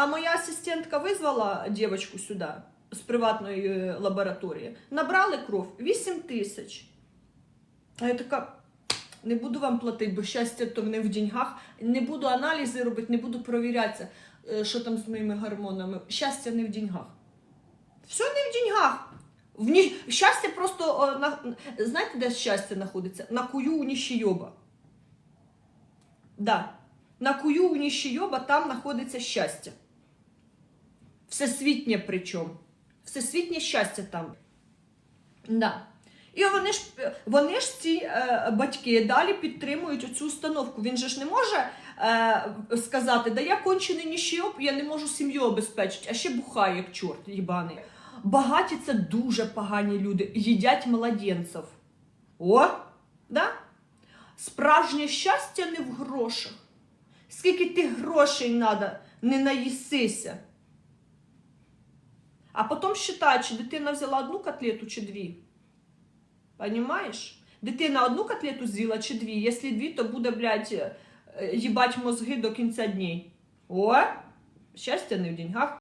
А моя асистентка визвала дівчинку сюди з приватної е, лабораторії. Набрали кров 8 тисяч. А я така. Не буду вам платити, бо щастя то не в деньгах. Не буду аналізи робити, не буду провірятися, е, що там з моїми гормонами. Щастя не в деньгах. Все не в деньгах. В ні... Щастя просто на... знаєте, де щастя знаходиться? На кую у ніщийоба. Да. На кую у ніщийоба там знаходиться щастя. Всесвітнє причому. Всесвітнє щастя там. Да. І вони ж, вони ж ці е, батьки далі підтримують оцю установку. Він же ж не може е, сказати, да я кончений ніщийоб, я не можу сім'ю обезпечити, а ще бухає, як чорт їбаний. Багаті це дуже погані люди, їдять младенців. О, да? Справжнє щастя не в грошах. Скільки ти грошей надо, не наїсися. А потім считай, чи дитина взяла одну котлету чи дві. Понимаєш? Дитина одну котлету з'їла чи дві. Якщо дві, то буде, блядь, е, їбать мозги до кінця днів. О, щастя не в деньгах.